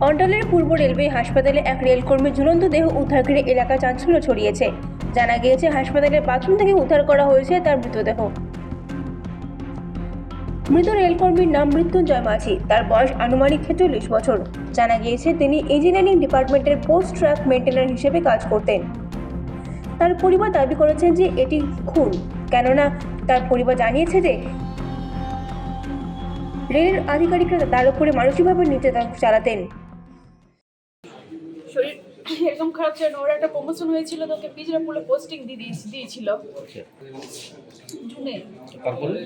অন্টালের পূর্ব railway হাসপাতালে এক রেলকর্মীর ঝুলন্ত দেহ উদ্ধার করে এলাকা চাঞ্চল্য ছড়িয়েছে। জানা গিয়েছে, হাসপাতালের বাথরুম থেকে উদ্ধার করা হয়েছে তার মৃতদেহ। মৃত রেলকর্মীর নাম মৃত্যুঞ্জয় মাঝি। তার বয়স আনুমানিক ছেচল্লিশ বছর। জানা গিয়েছে, তিনি ইঞ্জিনিয়ারিং ডিপার্টমেন্টের পোস্ট ট্র্যাক মেনটেনার হিসেবে কাজ করতেন। তার পরিবার দাবি করেছেন যে, এটি খুন। কেননা, তার পরিবার জানিয়েছে যে, রেলের আধিকারিকরা তার উপরে মানসিকভাবে নির্যাতন চালাতেন। শরীর এরকম খারাপ ছিল। ওর একটা প্রমোশন হয়েছিল তো ওকে পোস্টিং দিয়ে দিয়েছিল। জুনে। তারপরে?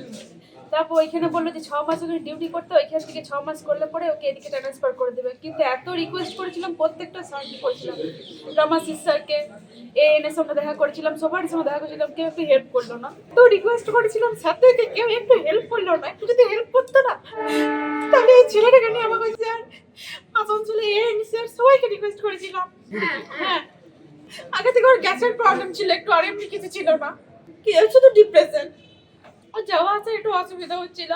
তারপর ওইখানে বলল যে ছ মাস ওখানে ডিউটি করতে ওইখান থেকে ছ মাস করলে পরে ওকে এদিকে ট্রান্সফার করে দেবে। কিন্তু এত রিকোয়েস্ট করেছিলাম প্রত্যেকটা স্যারকে করেছিলাম। রমাশিস স্যারকে এ এন এর সঙ্গে দেখা করেছিলাম সবার সঙ্গে দেখা করেছিলাম কেউ একটু হেল্প করল না। তো রিকোয়েস্ট করেছিলাম সাথে কেউ একটু হেল্প করল না। একটু যদি হেল্প করতো না তাহলে এই ছেলেটাকে নিয়ে আমাকে স্যার আসানসোলে এ এন স্যার সবাইকে রিকোয়েস্ট করেছিলাম। হ্যাঁ আগে থেকে ওর গ্যাসের প্রবলেম ছিল, একটু আর এমনি কিছু ছিল না। কি ডিপ্রেশন যাওয়া আসা একটু অসুবিধা হচ্ছিল।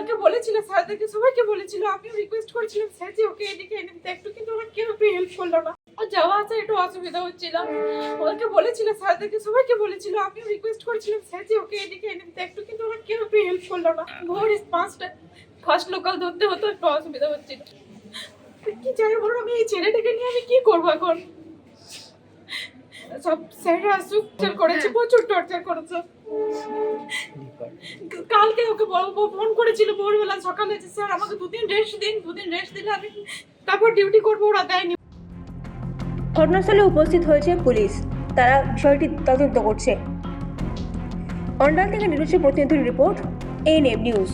ওকে বলেছিল স্যারদেরকে সবাইকে বলেছিল, আমিও রিকোয়েস্ট করেছিলাম, স্যার যে ওকে এদিকে এনে দিতে একটু, কিন্তু ওরা কেউ একটু হেল্প করল না। যাওয়া আসা একটু অসুবিধা হচ্ছিল। ওকে বলেছিল স্যারদেরকে সবাইকে বলেছিল রিকোয়েস্ট করেছিলাম, স্যার যে ওকে এদিকে এনে দিতে একটু, কিন্তু ওরা কেউ হেল্প করল না। ভোর পাঁচটা ফার্স্ট লোকাল ধরতে হতো, একটু অসুবিধা হচ্ছিল। কি যাই বলুন আমি এই ছেলেটাকে নিয়ে আমি কি করব এখন? সব স্যাররা আসুক টর্চার করেছে প্রচুর টর্চার করেছে। কালকে ওকে বলব ফোন করেছিল ভোরবেলা সকালে যে স্যার আমাকে দুদিন রেস্ট দিন দুদিন রেস্ট দিলে আমি তারপর ডিউটি করব ওরা দেয়নি। ঘটনাস্থলে উপস্থিত হয়েছে পুলিশ। তারা বিষয়টি তদন্ত করছে। অন্ডাল থেকে নিজস্ব প্রতিনিধির রিপোর্ট এনএম নিউজ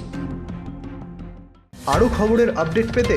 আরও খবরের আপডেট পেতে